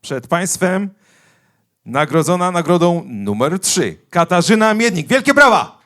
Przed Państwem nagrodzona nagrodą numer 3. Katarzyna Miednik. Wielkie brawa!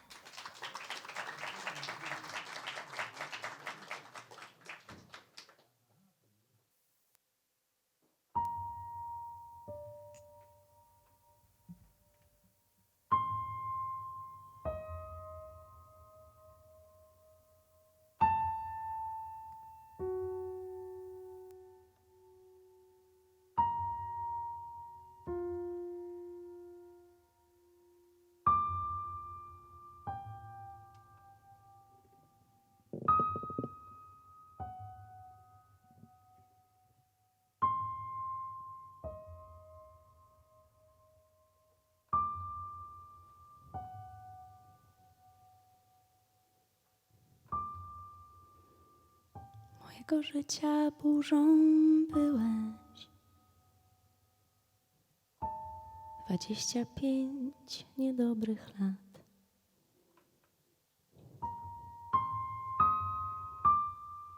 Mojego życia burzą byłeś. Dwadzieścia pięć niedobrych lat.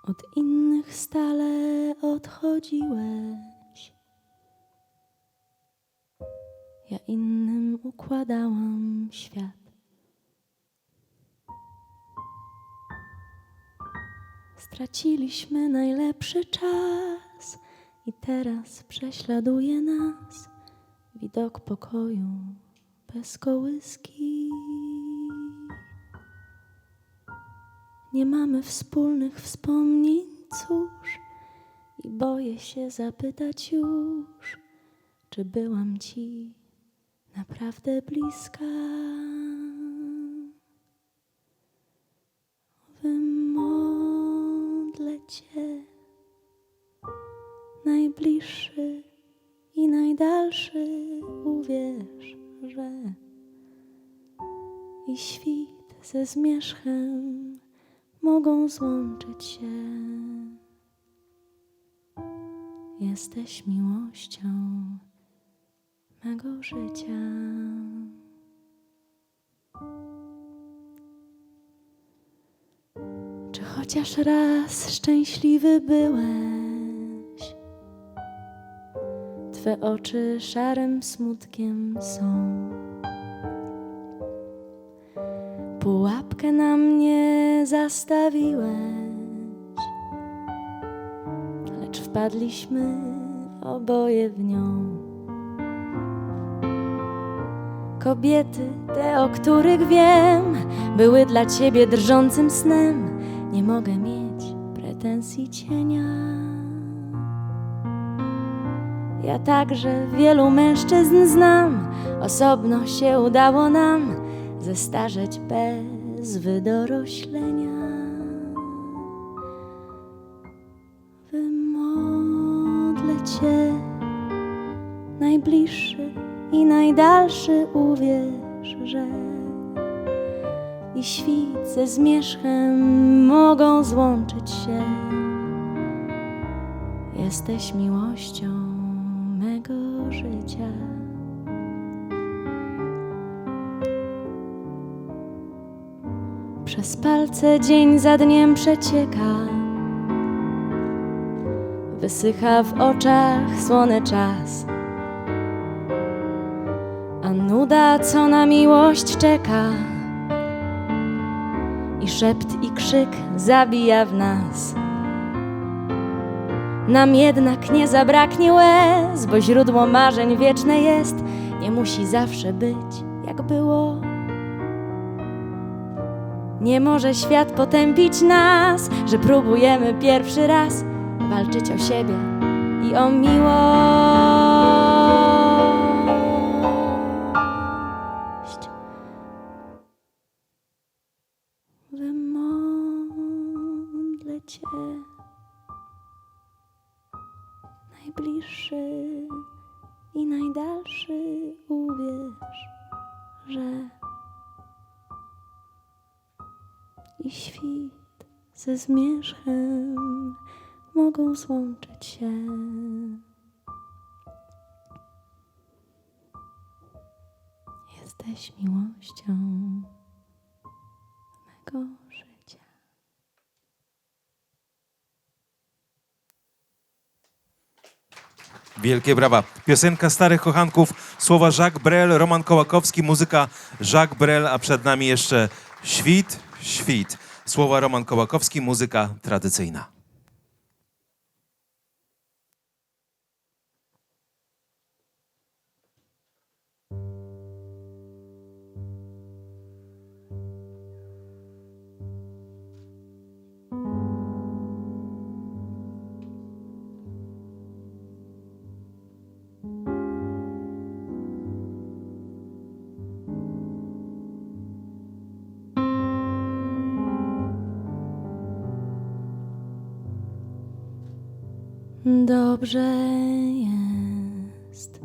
Od innych stale odchodziłeś. Ja innym układałam świat. Straciliśmy najlepszy czas i teraz prześladuje nas widok pokoju bez kołyski. Nie mamy wspólnych wspomnień, cóż, i boję się zapytać już, czy byłam ci naprawdę bliska. Wymodlę Cię, najbliższy i najdalszy, uwierz, że i świt ze zmierzchem mogą złączyć się. Jesteś miłością mego życia. Chociaż raz szczęśliwy byłeś? Twe oczy szarym smutkiem są. Pułapkę na mnie zastawiłeś, lecz wpadliśmy oboje w nią. Kobiety, te o których wiem, były dla ciebie drżącym snem. Nie mogę mieć pretensji cienia. Ja także wielu mężczyzn znam, osobno się udało nam zestarzeć bez wydoroślenia. Wymodlę Cię, najbliższy i najdalszy, uwierz, że i świt ze zmierzchem mogą złączyć się. Jesteś miłością mego życia. Przez palce dzień za dniem przecieka. Wysycha w oczach słony czas. A nuda, co na miłość czeka. I szept i krzyk zabija w nas. Nam jednak nie zabraknie łez, bo źródło marzeń wieczne jest. Nie musi zawsze być jak było. Nie może świat potępić nas, że próbujemy pierwszy raz walczyć o siebie i o miłość. Cię, najbliższy i najdalszy, uwierz, że i świt ze zmierzchem mogą złączyć się. Jesteś miłością mego życia. Wielkie brawa. Piosenka Starych Kochanków, słowa Jacques Brel, Roman Kołakowski, muzyka Jacques Brel, a przed nami jeszcze Świt, Świt. Słowa Roman Kołakowski, muzyka tradycyjna. Dobrze jest.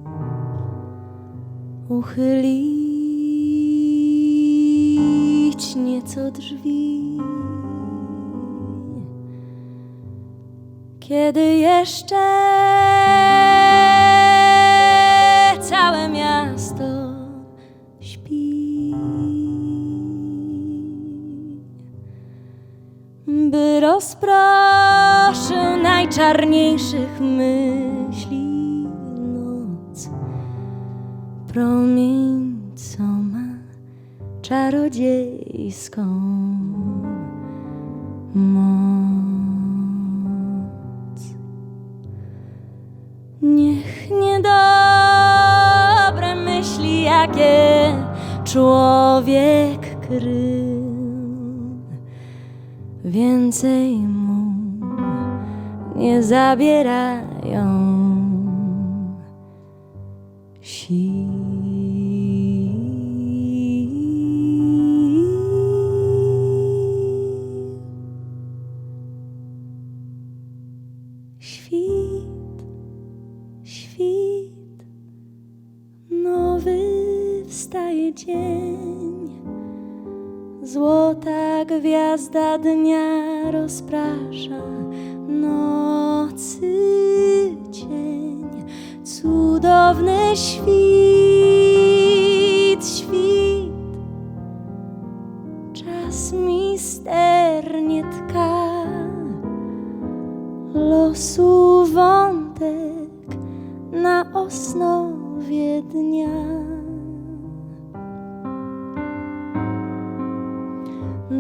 Uchylić nieco drzwi, kiedy jeszcze całe miasto by rozproszył najczarniejszych myśli noc. Promień, co ma czarodziejską moc. Niech niedobre myśli, jakie człowiek krył więcej mu nie zabierają sił. Świt, świt, nowy wstaje dzień. Złota gwiazda dnia rozprasza nocy cień. Cudowny świt, świt. Czas misternie tka losu wątek na osnowie dnia.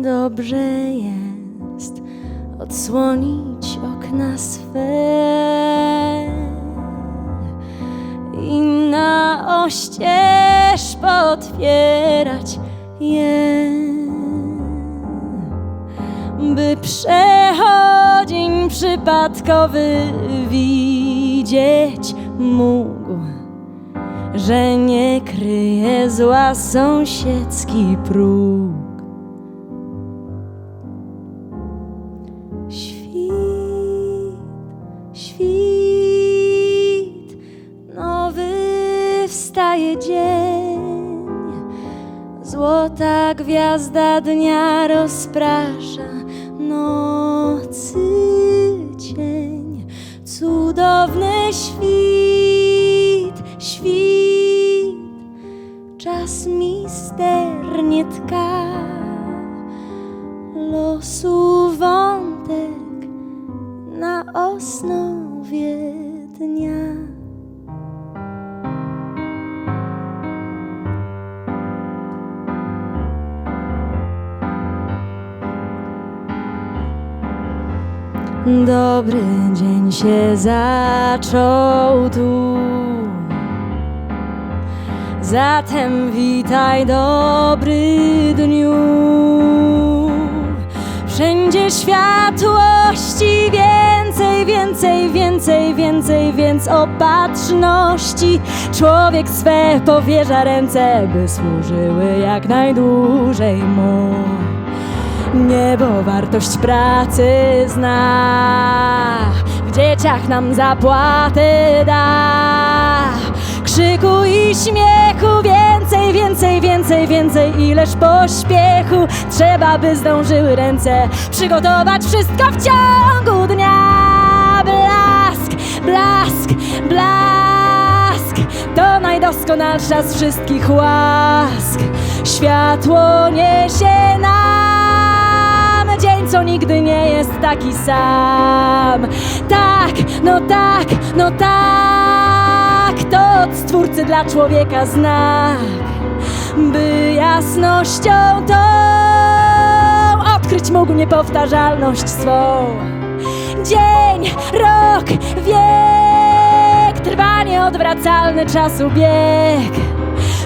Dobrze jest odsłonić okna swe i na oścież potwierać je, by przechodzień przypadkowy widzieć mógł że nie kryje zła sąsiedzki próg. Dzień. Złota gwiazda dnia rozprasza nocy Dobry dzień się zaczął tu. Zatem witaj dobry dniu. Wszędzie światłości więcej, więcej, więcej, więcej, więc opatrzności. Człowiek swe powierza ręce, by służyły jak najdłużej mu. Niebo wartość pracy zna, w dzieciach nam zapłaty da. Krzyku i śmiechu więcej, więcej, więcej, więcej, ileż pośpiechu trzeba, by zdążyły ręce przygotować wszystko w ciągu dnia. Blask, blask, blask, to najdoskonalsza z wszystkich łask. Światło niesie nam dzień, co nigdy nie jest taki sam. Tak, no tak, no tak. to od Stwórcy dla człowieka znak, by jasnością tą odkryć mógł niepowtarzalność swą. Dzień, rok, wiek, trwa nieodwracalny czasu bieg.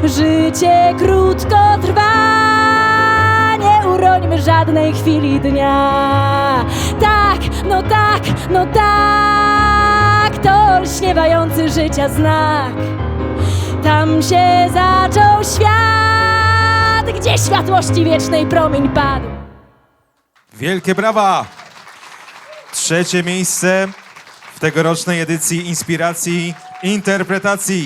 Życie krótko trwa, urońmy żadnej chwili dnia. Tak, no tak, no tak, to olśniewający życia znak. Tam się zaczął świat, gdzie światłości wiecznej promień padł. Wielkie brawa! Trzecie miejsce w tegorocznej edycji Inspiracji Interpretacji.